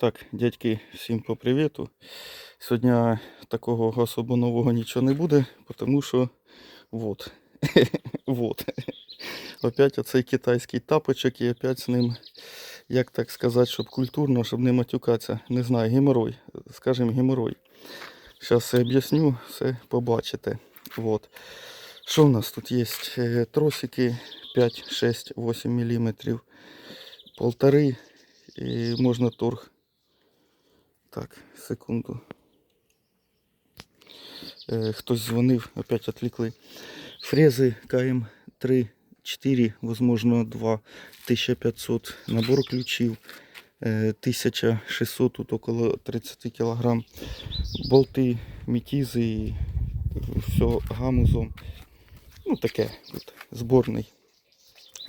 Так, дядьки, всім по привіту. Сьогодні такого особо нового нічого не буде, тому що вот. вот. Опять оцей китайський тапочок і опять з ним, як так сказати, щоб культурно, щоб не матюкатися. Не знаю, геморой. Скажімо, геморой. Зараз все об'ясню, все побачите. Вот. Що в нас тут є? Е, Тросики 5, 6, 8 мм. Полтори. І можна торг. Так, секунду. Е, хтось дзвонив, опять отвлекли. Фрези КМ 3, 4, возможно 2, 1500. Набор ключів е, 1600, тут около 30 кг. Болти, метізи, все гамузом. Ну таке, тут зборний.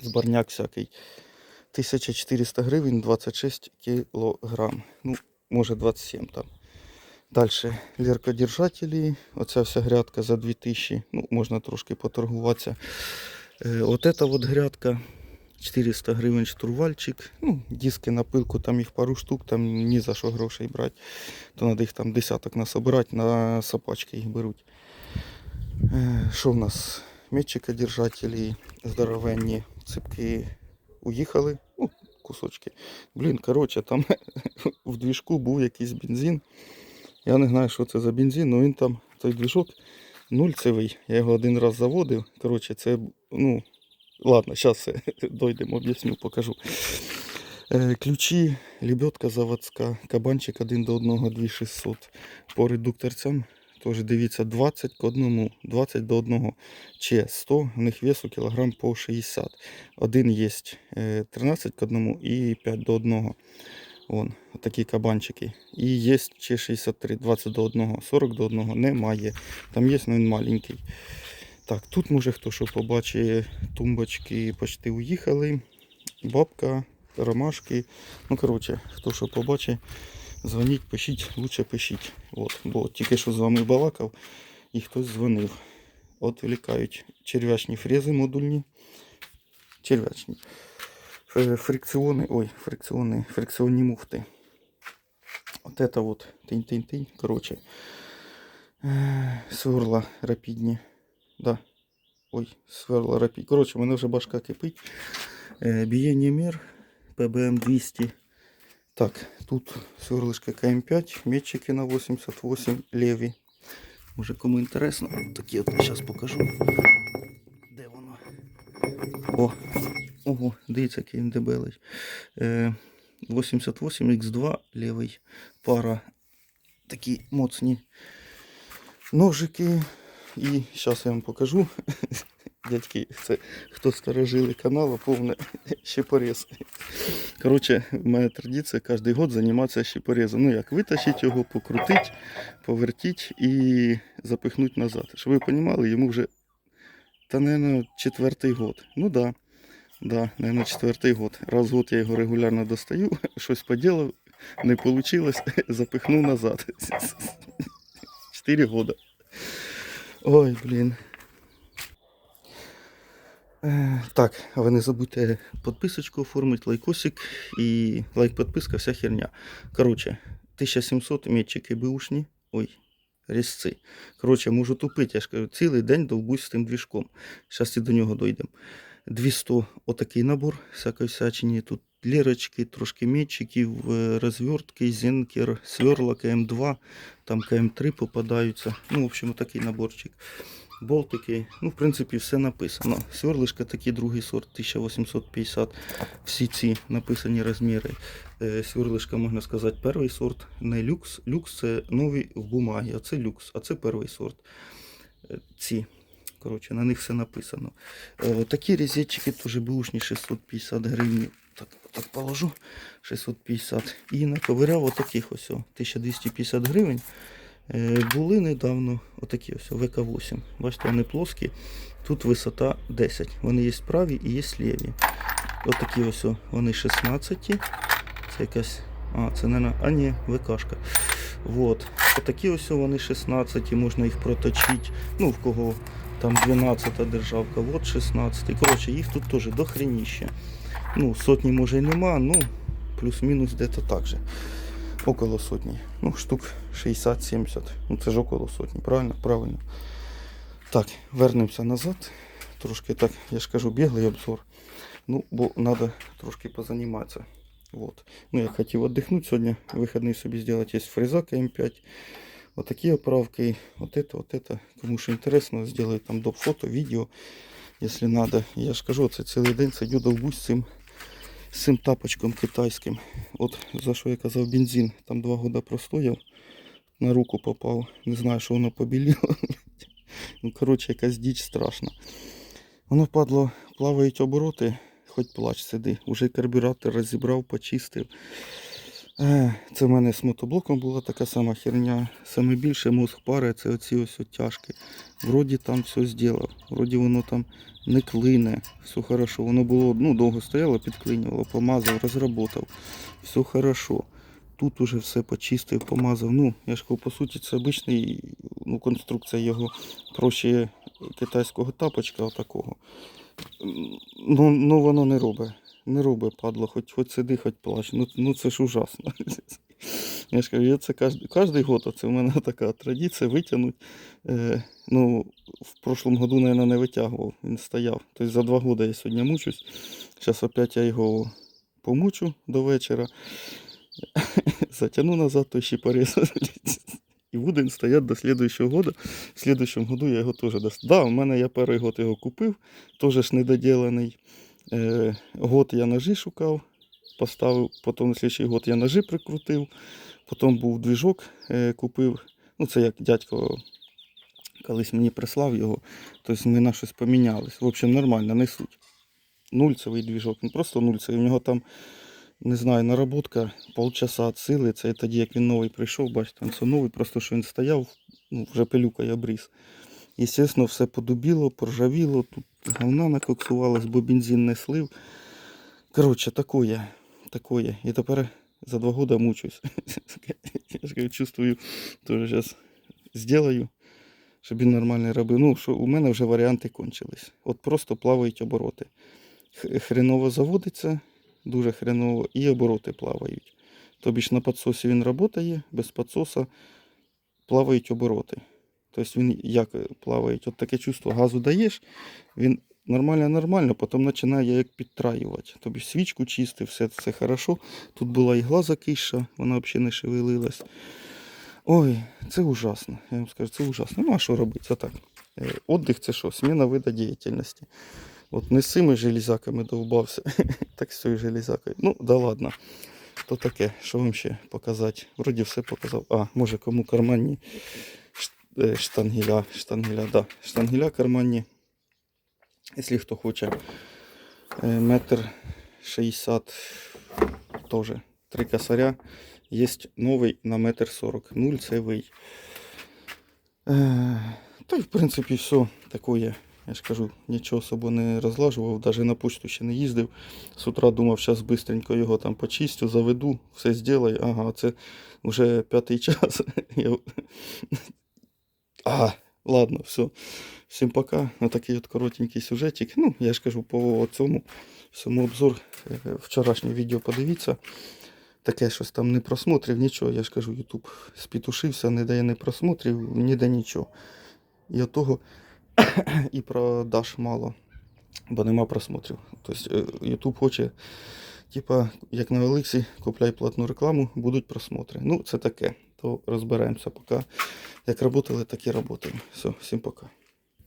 Зборняк всякий. 1400 гривень, 26 кілограм. Ну, може 27 там. Далі ліркодержателі. Оця вся грядка за 2000. Ну, можна трошки поторгуватися. Е, от эта от грядка 400 гривень штурвальчик. Ну, диски на пилку, там їх пару штук, там ні за що грошей брати. То треба їх там десяток насобирати, на сапачки їх беруть. Е, Що в нас? Метчикодержателі здоровенні, ципки уїхали. Ну, кусочки. Блін, коротше, там в двіжку був якийсь бензин. Я не знаю, що це за бензин, але він там, той двіжок нульцевий. Я його один раз заводив. Коротше, це, ну, ладно, зараз дойдемо, об'ясню, покажу. Е, Ключі, лебедка заводська, кабанчик 1 до 1, 2600. По редукторцям теж дивіться 20 к 1, 20 до 1 чи 100, у них весу кілограм по 60. Один є 13 к 1 і 5 до 1. Вон, такі кабанчики. І є ще 63, 20 до 1, 40 до 1 немає. Там є, але він маленький. Так, тут може хто що побачить, тумбочки почти уїхали. Бабка, ромашки. Ну, коротше, хто що побачить, дзвоніть, пишіть, лучше пишіть. От, бо тільки що з вами балакав і хтось дзвонив. От вилікають черв'ячні фрези модульні. Черв'ячні. Ф- Фрикціони, ой, фрикціони, фрикціонні муфти. Вот это вот тынь-тынь-тынь, короче. Е, Сверла рапідні. Да. Ой, сверла рапідні. Короче, у мене вже башка кипить. Е, Бієння мір ПБМ 200. Так, тут сверлишка КМ5, метчики на 88 леві. Може кому інтересно, такі от зараз покажу. Де воно? О, ого, дивіться, який він дебелий. Е, 88X2 лівий пара. Такі моцні ножики. І зараз я вам покажу. Дядьки, це хто старожили каналу, повне щепорез. Коротше, в мене традиція кожен год займатися щепорезом. Ну як витащити його, покрутити, повертити і запихнути назад. Щоб ви розуміли, йому вже, та, мабуть, четвертий год. Ну так. Да. Да, наверное, четвертий год. Раз в год я його регулярно достаю, щось поділав, не вийшло, запихнув назад. Чотири года. Ой, блін. Е, Так, а ви не забудьте підписочку оформити, лайкосик і лайк, підписка, вся херня. Коротше, 1700 метчики бушні. Ой, різці. Коротше, можу тупити, я ж кажу, цілий день довбусь з тим двіжком. Зараз і до нього дійдемо. 200 отакий набор всякої всячині. Тут лірочки, трошки метчиків, е, розвертки, зенкер, сверла КМ2, там КМ3 попадаються. Ну, в общем, такий наборчик. Болтики, ну, в принципі, все написано. Сверлишка такий другий сорт 1850. Всі ці написані розміри. Е, Сверлишка, можна сказати, перший сорт, не люкс. Люкс це нові в бумагі, а це люкс, а це перший сорт. Е, Ці. Коротше, на них все написано. Е, такі розетчики теж бушні 650 гривень. Так, так положу 650. І наковиряв отаких ось 1250 гривень. Е, були недавно отакі ось ВК-8. Бачите, вони плоскі. Тут висота 10. Вони є праві і є ліві. Отакі ось вони 16. Це якась. А, це не на. А ні, ВКшка. Вот. Отакі ось вони 16, можна їх проточити. Ну, в кого там 12 державка, вот 16. Коротше, їх тут теж дохреніще. Ну, сотні може і нема, ну, плюс-мінус десь так же. около сотні. Ну, штук 60-70. Ну, це ж около сотні, правильно? Правильно. Так, вернемося назад. Трошки так, я ж кажу, біглий обзор. Ну, бо треба трошки позаніматися. Вот. Ну, я хотів віддихнути сьогодні, вихідний собі зробити. Є фреза М5. Вот такие оправки. Вот это, вот это. Кому що інтересно, сделаю там доп. фото, відео, якщо надо. Я ж кажу, це цілий день сидю довбусь з цим, З цим тапочком китайським. От за що я казав бензин. Там два года простояв, на руку попав. Не знаю, що воно побіліло. ну, коротше, якась діч страшна. Воно падло, плавають обороти, хоч плач сиди. Уже карбюратор розібрав, почистив. Е, Це в мене з мотоблоком була така сама херня. Саме більше мозг пари це оці ось тяжки. Вроді там все зробив. Вроді воно там не клине. Все хорошо. Воно було ну, довго стояло, підклинювало, помазав, розработав. Все хорошо. Тут уже все почистив, помазав. Ну, я ж кажу, по суті, це обичний, ну, конструкція його проще китайського тапочка отакого. Ну, ну воно не робить. Не робить, падло, хоч, хоч сиди, хоч плач. Ну, ну це ж ужасно. Я ж кажу, я це кожен, кожний год, оце в мене така традиція витягнути. Е, ну, в прошлом году, наверное, не витягував, він стояв. Тобто за два роки я сьогодні мучусь. Зараз опять я його помучу до вечора. Затягну назад, то ще поріз. І буде він стояти до слідуючого года. В слідуючому году я його теж даст. Да, у мене я перший год його купив, теж ж недоділений. Е, год я ножі шукав, поставив, потім на слідчий год я ножі прикрутив, потім був двіжок, е, купив. Ну, це як дядько колись мені прислав його, тобто ми на щось помінялись. В общем, нормально, не суть. Нульцевий двіжок, не просто нульцевий, у нього там, не знаю, наработка полчаса сили. Це тоді, як він новий прийшов, бачите, він все новий, просто що він стояв, ну, вже пилюка я обріз. Естественно, все подубіло, поржавіло, тут говна накоксувалось, бо бензин не слив. Коротше, такое, такое. І тепер за два года мучусь. Я чувствую, теж зараз зроблю, щоб він нормально робив. Ну, що у мене вже варіанти кончились. От просто плавають обороти. Хреново заводиться, дуже хреново, і обороти плавають. Тобі ж на підсосі він працює, без підсоса плавають обороти. Тобто він як плаває, от таке чувство газу даєш, він нормально-нормально, потім починає як підтраювати. Тобі свічку чистив, все це хорошо. Тут була ігла закиша, вона взагалі не шевелилась. Ой, це ужасно. Я вам скажу, це ужасно. Ну а що робити? Це так. Е, Отдих це що? Сміна вида діяльності. От не з цими железяками довбався, так з цією железякою. Ну, да ладно. То таке, що вам ще показати? Вроді все показав. А, може кому карманні штангеля, штангеля, да, штангеля карманні. Якщо хто хоче. Е, Метр шістдесят теж. Три косаря. Є новий на метр сорок. Нульцевий. Е, Та й в принципі все таке. Я ж кажу, нічого особо не розлажував, навіть на почту ще не їздив. З утра думав, зараз швидко його там почистю, заведу, все зроблю. Ага, це вже п'ятий час. Я... А, ладно, все. Всім пока. На такий от коротенький сюжетик. Ну, я ж кажу, по цьому всьому обзор е, вчорашнє відео подивіться. Таке щось там не просмотрів, нічого. Я ж кажу, Ютуб спітушився, не дає не просмотрів, ніде нічого. І от того і продаж мало, бо нема просмотрів. Тобто Ютуб хоче, типа, як на Олексі, купляй платну рекламу, будуть просмотри. Ну, це таке. То розберемося поки. Як працювали, так і працюємо. Все, всім пока.